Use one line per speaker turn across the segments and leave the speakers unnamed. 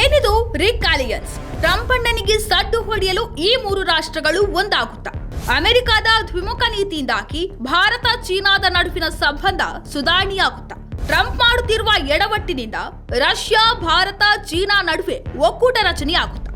ಏನಿದು ರಿಕ್ alliance Trump ಅಣ್ಣನಿಗೆ ಸಡ್ಡು ಹೊಡೆಯಲು ಈ ಮೂರು ರಾಷ್ಟ್ರಗಳು ಒಂದಾಗುತ್ತಾ? ಅಮೆರಿಕದ ದ್ವಿಮುಖ ನೀತಿಯಿಂದಾಗಿ ಭಾರತ ಚೀನಾದ ನಡುವಿನ ಸಂಬಂಧ ಸುಧಾರಣೆಯಾಗುತ್ತಾ? ಟ್ರಂಪ್ ಮಾಡುತ್ತಿರುವ ಎಡವಟ್ಟಿನಿಂದ ರಷ್ಯಾ, ಭಾರತ, ಚೀನಾ ನಡುವೆ ಒಕ್ಕೂಟ ರಚನೆಯಾಗುತ್ತಾ?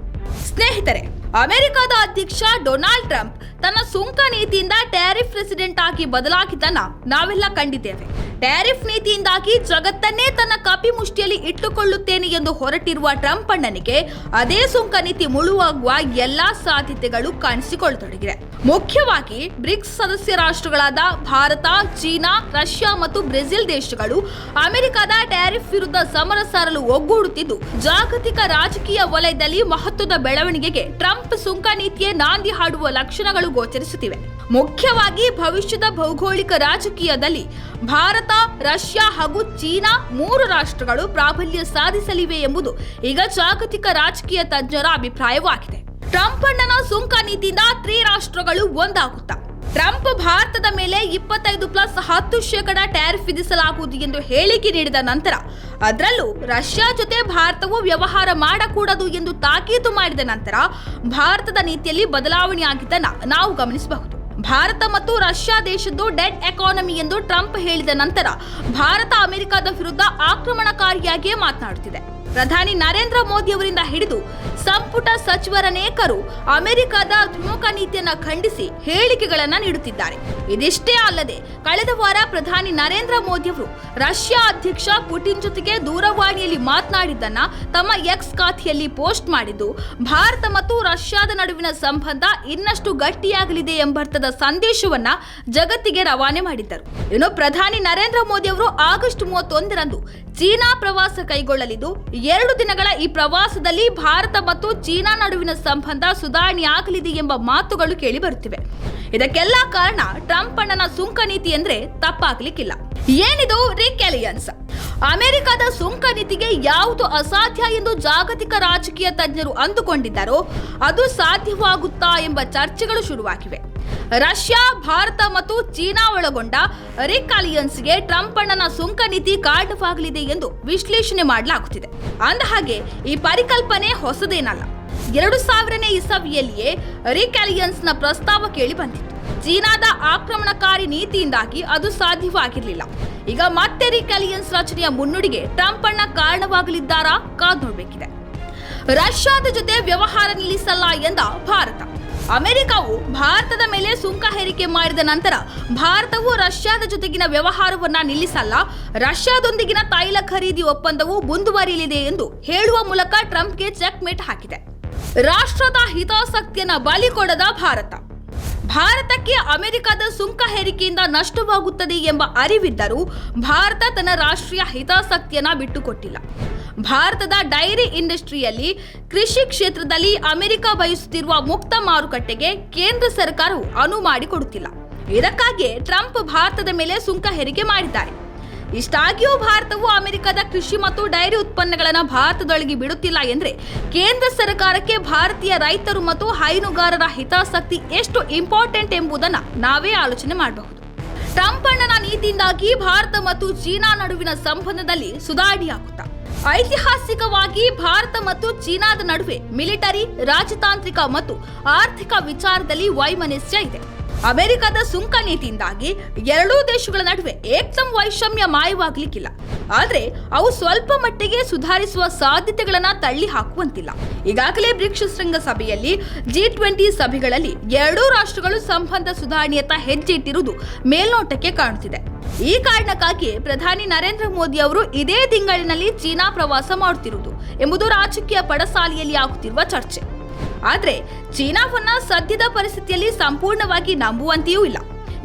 ಸ್ನೇಹಿತರೆ, ಅಮೆರಿಕದ ಅಧ್ಯಕ್ಷ ಡೊನಾಲ್ಡ್ ಟ್ರಂಪ್ ತನ್ನ ಸುಂಕ ನೀತಿಯಿಂದ ಟ್ಯಾರಿಫ್ ಪ್ರೆಸಿಡೆಂಟ್ ಆಗಿ ಬದಲಾಗಿದ್ದನ್ನ ನಾವೆಲ್ಲ ಕಂಡಿದ್ದೇವೆ. ಟ್ಯಾರಿಫ್ ನೀತಿಯಿಂದಾಗಿ ಜಗತ್ತನ್ನೇ ತನ್ನ ಕಾಪಿ ಮುಷ್ಟಿಯಲ್ಲಿ ಇಟ್ಟುಕೊಳ್ಳುತ್ತೇನೆ ಎಂದು ಹೊರಟಿರುವ ಟ್ರಂಪ್ ಅಣ್ಣನಿಗೆ ಅದೇ ಸುಂಕ ನೀತಿ ಮುಳುವಾಗುವ ಎಲ್ಲಾ ಸಾಧ್ಯತೆಗಳು ಕಾಣಿಸಿಕೊಳ್ಳತೊಡಗಿದೆ. ಮುಖ್ಯವಾಗಿ ಬ್ರಿಕ್ಸ್ ಸದಸ್ಯ ರಾಷ್ಟ್ರಗಳಾದ ಭಾರತ, ಚೀನಾ, ರಷ್ಯಾ ಮತ್ತು ಬ್ರೆಜಿಲ್ ದೇಶಗಳು ಅಮೆರಿಕದ ಟ್ಯಾರಿಫ್ ವಿರುದ್ಧ ಸಮರ ಸಾರಲು ಒಗ್ಗೂಡುತ್ತಿದ್ದು, ಜಾಗತಿಕ ರಾಜಕೀಯ ವಲಯದಲ್ಲಿ ಮಹತ್ವದ ಬೆಳವಣಿಗೆಗೆ ಟ್ರಂಪ್ ಸುಂಕ ನೀತಿಯೇ ನಾಂದಿ ಹಾಡುವ ಲಕ್ಷಣಗಳು ಗೋಚರಿಸುತ್ತಿವೆ. ಮುಖ್ಯವಾಗಿ ಭವಿಷ್ಯದ ಭೌಗೋಳಿಕ ರಾಜಕೀಯದಲ್ಲಿ ಭಾರತ ರಷ್ಯಾ ಹಾಗೂ ಚೀನಾ ಮೂರು ರಾಷ್ಟ್ರಗಳು ಪ್ರಾಬಲ್ಯ ಸಾಧಿಸಲಿವೆ ಎಂಬುದು ಈಗ ಜಾಗತಿಕ ರಾಜಕೀಯ ತಜ್ಞರ ಅಭಿಪ್ರಾಯವಾಗಿದೆ. ಟ್ರಂಪ್ ಅಣ್ಣನ ಸುಂಕ ನೀತಿಯಿಂದ ತ್ರಿರಾಷ್ಟ್ರಗಳು ಒಂದಾಗುತ್ತಾ? ಟ್ರಂಪ್ ಭಾರತದ ಮೇಲೆ ಇಪ್ಪತ್ತೈದು ಪ್ಲಸ್ ಹತ್ತು ಶೇಕಡ ಟ್ಯಾರಿಫ್ ವಿಧಿಸಲಾಗುವುದು ಎಂದು ಹೇಳಿಕೆ ನೀಡಿದ ನಂತರ, ಅದರಲ್ಲೂ ರಷ್ಯಾ ಜೊತೆ ಭಾರತವು ವ್ಯವಹಾರ ಮಾಡಕೂಡದು ಎಂದು ತಾಕೀತು ಮಾಡಿದ ನಂತರ, ಭಾರತದ ನೀತಿಯಲ್ಲಿ ಬದಲಾವಣೆಯಾಗಿದ್ದನ್ನ ನಾವು ಗಮನಿಸಬಹುದು. ಭಾರತ ಮತ್ತು ರಷ್ಯಾ ದೇಶದ್ದು ಡೆಡ್ ಎಕಾನಮಿ ಎಂದು ಟ್ರಂಪ್ ಹೇಳಿದ ನಂತರ ಭಾರತ ಅಮೆರಿಕದ ವಿರುದ್ಧ ಆಕ್ರಮಣಕಾರಿಯಾಗಿಯೇ ಮಾತನಾಡುತ್ತಿದೆ. ಪ್ರಧಾನಿ ನರೇಂದ್ರ ಮೋದಿ ಅವರಿಂದ ಹಿಡಿದು ಸಂಪುಟ ಸಚಿವರನೇಕರು ಅಮೆರಿಕದ ದ್ವಿಮುಖ ನೀತಿಯನ್ನ ಖಂಡಿಸಿ ಹೇಳಿಕೆಗಳನ್ನ ನೀಡುತ್ತಿದ್ದಾರೆ. ಇದಿಷ್ಟೇ ಅಲ್ಲದೆ ಕಳೆದ ವಾರ ಪ್ರಧಾನಿ ನರೇಂದ್ರ ಮೋದಿ ಅವರು ರಷ್ಯಾ ಅಧ್ಯಕ್ಷ ಪುಟಿನ್ ಜೊತೆಗೆ ದೂರವಾಣಿಯಲ್ಲಿ ಮಾತನಾಡಿದ್ದನ್ನ ತಮ್ಮ ಎಕ್ಸ್ ಖಾತೆಯಲ್ಲಿ ಪೋಸ್ಟ್ ಮಾಡಿದ್ದು, ಭಾರತ ಮತ್ತು ರಷ್ಯಾದ ನಡುವಿನ ಸಂಬಂಧ ಇನ್ನಷ್ಟು ಗಟ್ಟಿಯಾಗಲಿದೆ ಎಂಬರ್ಥದ ಸಂದೇಶವನ್ನ ಜಗತ್ತಿಗೆ ರವಾನೆ ಮಾಡಿದ್ದರು. ಇನ್ನು ಪ್ರಧಾನಿ ನರೇಂದ್ರ ಮೋದಿ ಅವರು ಆಗಸ್ಟ್ ಮೂವತ್ತೊಂದರಂದು ಚೀನಾ ಪ್ರವಾಸ ಕೈಗೊಳ್ಳಲಿದ್ದು ಎರಡು ದಿನಗಳ ಈ ಪ್ರವಾಸದಲ್ಲಿ ಭಾರತ ಮತ್ತು ಚೀನಾ ನಡುವಿನ ಸಂಬಂಧ ಸುಧಾರಣೆಯಾಗಲಿದೆ ಎಂಬ ಮಾತುಗಳು ಕೇಳಿ ಬರುತ್ತಿವೆ. ಇದಕ್ಕೆಲ್ಲ ಕಾರಣ ಟ್ರಂಪ್ ಅಣ್ಣನ ಸುಂಕ ನೀತಿ ಅಂದ್ರೆ ತಪ್ಪಾಗ್ಲಿಕ್ಕಿಲ್ಲ. ಏನಿದು ರಿಕ್ ಅಮೆರಿಕಾದ ಅಮೆರಿಕದ ಸುಂಕ ನೀತಿಗೆ ಯಾವುದು ಅಸಾಧ್ಯ ಎಂದು ಜಾಗತಿಕ ರಾಜಕೀಯ ತಜ್ಞರು ಅಂದುಕೊಂಡಿದ್ದಾರೋ ಅದು ಸಾಧ್ಯವಾಗುತ್ತಾ ಎಂಬ ಚರ್ಚೆಗಳು ಶುರುವಾಗಿವೆ. ರಷ್ಯಾ, ಭಾರತ ಮತ್ತು ಚೀನಾ ಒಳಗೊಂಡ ರಿಕ್ ಅಲಿಯನ್ಸ್ಗೆ ಟ್ರಂಪ್ ಅಣ್ಣನ ಸುಂಕ ನೀತಿ ಕಾರಣವಾಗಲಿದೆ ಎಂದು ವಿಶ್ಲೇಷಣೆ ಮಾಡಲಾಗುತ್ತಿದೆ. ಅಂದಹಾಗೆ ಈ ಪರಿಕಲ್ಪನೆ ಹೊಸದೇನಲ್ಲ. ಎರಡು ಸಾವಿರನೇ ಇಸವಿಯಲ್ಲಿಯೇ ರಿಕ್ ಅಲಿಯನ್ಸ್ನ ಪ್ರಸ್ತಾವ ಕೇಳಿ ಬಂದಿತ್ತು. ಚೀನಾದ ಆಕ್ರಮಣಕಾರಿ ನೀತಿಯಿಂದಾಗಿ ಅದು ಸಾಧ್ಯವಾಗಿರಲಿಲ್ಲ. ಈಗ ಮತ್ತೆ ರಿಕ್ ಅಲಿಯನ್ಸ್ ರಚನೆಯ ಮುನ್ನುಡಿಗೆ ಟ್ರಂಪ್ ಅಣ್ಣ ಕಾರಣವಾಗಲಿದ್ದಾರಾ? ಕಾದ್ ನೋಡಬೇಕಿದೆ. ರಷ್ಯಾದ ಜೊತೆ ವ್ಯವಹಾರ ನಿಲ್ಲಿಸಲ್ಲ ಎಂದ ಭಾರತ. ಅಮೆರಿಕವು ಭಾರತದ ಮೇಲೆ ಸುಂಕ ಹೇರಿಕೆ ಮಾಡಿದ ನಂತರ ಭಾರತವು ರಷ್ಯಾದ ಜೊತೆಗಿನ ವ್ಯವಹಾರವನ್ನ ನಿಲ್ಲಿಸಲ್ಲ. ರಷ್ಯಾದೊಂದಿಗಿನ ತೈಲ ಖರೀದಿ ಒಪ್ಪಂದವು ಮುಂದುವರಿಯಲಿದೆ ಎಂದು ಹೇಳುವ ಮೂಲಕ ಟ್ರಂಪ್ಗೆ ಚೆಕ್ ಮೇಟ್ ಹಾಕಿದೆ. ರಾಷ್ಟ್ರದ ಹಿತಾಸಕ್ತಿಯನ್ನ ಬಲಿಕೊಡದ ಭಾರತ. ಭಾರತಕ್ಕೆ ಅಮೆರಿಕದ ಸುಂಕ ಹೇರಿಕೆಯಿಂದ ನಷ್ಟವಾಗುತ್ತದೆ ಎಂಬ ಅರಿವಿದ್ದರೂ ಭಾರತ ತನ್ನ ರಾಷ್ಟ್ರೀಯ ಹಿತಾಸಕ್ತಿಯನ್ನ ಬಿಟ್ಟುಕೊಟ್ಟಿಲ್ಲ. ಭಾರತದ ಡೈರಿ ಇಂಡಸ್ಟ್ರಿಯಲ್ಲಿ ಕೃಷಿ ಕ್ಷೇತ್ರದಲ್ಲಿ ಅಮೆರಿಕ ಬಯಸುತ್ತಿರುವ ಮುಕ್ತ ಮಾರುಕಟ್ಟೆಗೆ ಕೇಂದ್ರ ಸರ್ಕಾರವು ಅನುವು ಮಾಡಿಕೊಡುತ್ತಿಲ್ಲ. ಇದಕ್ಕಾಗಿಯೇ ಟ್ರಂಪ್ ಭಾರತದ ಮೇಲೆ ಸುಂಕ ಹೇರಿಕೆ ಮಾಡಿದ್ದಾರೆ. ಇಷ್ಟಾಗಿಯೂ ಭಾರತವು ಅಮೆರಿಕದ ಕೃಷಿ ಮತ್ತು ಡೈರಿ ಉತ್ಪನ್ನಗಳನ್ನು ಭಾರತದೊಳಗೆ ಬಿಡುತ್ತಿಲ್ಲ ಎಂದರೆ ಕೇಂದ್ರ ಸರ್ಕಾರಕ್ಕೆ ಭಾರತೀಯ ರೈತರು ಮತ್ತು ಹೈನುಗಾರರ ಹಿತಾಸಕ್ತಿ ಎಷ್ಟು ಇಂಪಾರ್ಟೆಂಟ್ ಎಂಬುದನ್ನು ನಾವೇ ಆಲೋಚನೆ ಮಾಡಬಹುದು. ಟ್ರಂಪ್ ಅಣ್ಣನ ನೀತಿಯಿಂದಾಗಿ ಭಾರತ ಮತ್ತು ಚೀನಾ ನಡುವಿನ ಸಂಬಂಧದಲ್ಲಿ ಸುಧಾರಣೆಯಾಗುತ್ತಾ ಐತಿಹಾಸಿಕವಾಗಿ ಭಾರತ ಮತ್ತು ಚೀನಾದ ನಡುವೆ ಮಿಲಿಟರಿ, ರಾಜತಾಂತ್ರಿಕ ಮತ್ತು ಆರ್ಥಿಕ ವಿಚಾರದಲ್ಲಿ ವೈಮನಸ್ಯ ಇದೆ. ಅಮೆರಿಕದ ಸುಂಕ ನೀತಿಯಿಂದಾಗಿ ಎರಡೂ ದೇಶಗಳ ನಡುವೆ ಏಕ್ದಂ ವೈಷಮ್ಯ ಮಾಯವಾಗಲಿಕ್ಕಿಲ್ಲ. ಆದರೆ ಅವು ಸ್ವಲ್ಪ ಮಟ್ಟಿಗೆ ಸುಧಾರಿಸುವ ಸಾಧ್ಯತೆಗಳನ್ನು ತಳ್ಳಿ ಹಾಕುವಂತಿಲ್ಲ ಈಗಾಗಲೇ ಬ್ರಿಕ್ಸ್ ಶೃಂಗಸಭೆಯಲ್ಲಿ ಜಿ ಟ್ವೆಂಟಿ ಸಭೆಗಳಲ್ಲಿ ಎರಡೂ ರಾಷ್ಟ್ರಗಳು ಸಂಬಂಧ ಸುಧಾರಣೆಯತ್ತ ಹೆಜ್ಜೆ ಇಟ್ಟಿರುವುದು ಮೇಲ್ನೋಟಕ್ಕೆ ಕಾಣುತ್ತಿದೆ. ಈ ಕಾರಣಕ್ಕಾಗಿ ಪ್ರಧಾನಿ ನರೇಂದ್ರ ಮೋದಿ ಅವರು ಇದೇ ತಿಂಗಳಿನಲ್ಲಿ ಚೀನಾ ಪ್ರವಾಸ ಮಾಡುತ್ತಿರುವುದು ಎಂಬುದು ರಾಜಕೀಯ ಪಡಸಾಲಿಯಲ್ಲಿ ಆಗುತ್ತಿರುವ ಚರ್ಚೆ. ಆದರೆ ಚೀನಾವನ್ನ ಸದ್ಯದ ಪರಿಸ್ಥಿತಿಯಲ್ಲಿ ಸಂಪೂರ್ಣವಾಗಿ ನಂಬುವಂತೆಯೂ ಇಲ್ಲ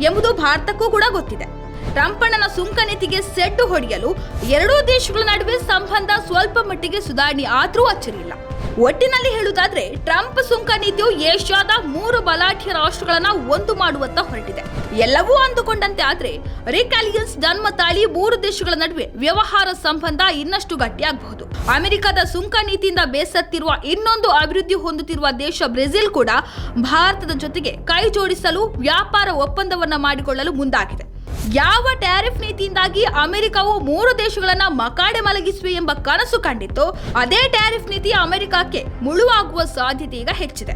ಎಂಬುದು ಭಾರತಕ್ಕೂ ಕೂಡ ಗೊತ್ತಿದೆ. ಟ್ರಂಪಣ್ಣನ ಸುಂಕ ನೀತಿಗೆ ಸೆಡ್ಡು ಹೊಡೆಯಲು ಎರಡೂ ದೇಶಗಳ ನಡುವೆ ಸಂಬಂಧ ಸ್ವಲ್ಪ ಮಟ್ಟಿಗೆ ಸುಧಾರಣೆ ಆದರೂ ಅಚ್ಚರಿಯಿಲ್ಲ. ಒಟ್ಟಿನಲ್ಲಿ ಹೇಳುವುದಾದ್ರೆ, ಟ್ರಂಪ್ ಸುಂಕ ನೀತಿಯು ಏಷ್ಯಾದ ಮೂರು ಬಲಾಢ್ಯ ರಾಷ್ಟ್ರಗಳನ್ನ ಒಂದು ಮಾಡುವತ್ತ ಹೊರಟಿದೆ. ಎಲ್ಲವೂ ಅಂದುಕೊಂಡಂತೆ ಆದ್ರೆ ರಿಕ್ ಅಲಿಯನ್ಸ್ ಜನ್ಮ ತಾಳಿ ಮೂರು ದೇಶಗಳ ನಡುವೆ ವ್ಯವಹಾರ ಸಂಬಂಧ ಇನ್ನಷ್ಟು ಗಟ್ಟಿಯಾಗಬಹುದು. ಅಮೆರಿಕದ ಸುಂಕ ನೀತಿಯಿಂದ ಬೇಸತ್ತಿರುವ ಇನ್ನೊಂದು ಅಭಿವೃದ್ಧಿ ಹೊಂದುತ್ತಿರುವ ದೇಶ ಬ್ರೆಜಿಲ್ ಕೂಡ ಭಾರತದ ಜೊತೆಗೆ ಕೈ ಜೋಡಿಸಲು ವ್ಯಾಪಾರ ಒಪ್ಪಂದವನ್ನ ಮಾಡಿಕೊಳ್ಳಲು ಮುಂದಾಗಿದೆ. ಯಾವ ಟ್ಯಾರಿಫ್ ನೀತಿಯಿಂದಾಗಿ ಅಮೆರಿಕವು ಮೂರು ದೇಶಗಳನ್ನ ಮಕಾಡೆ ಮಲಗಿಸುವೆ ಎಂಬ ಕನಸು ಕಂಡಿತ್ತು, ಅದೇ ಟ್ಯಾರಿಫ್ ನೀತಿ ಅಮೆರಿಕಕ್ಕೆ ಮುಳುವಾಗುವ ಸಾಧ್ಯತೆ ಈಗ ಹೆಚ್ಚಿದೆ.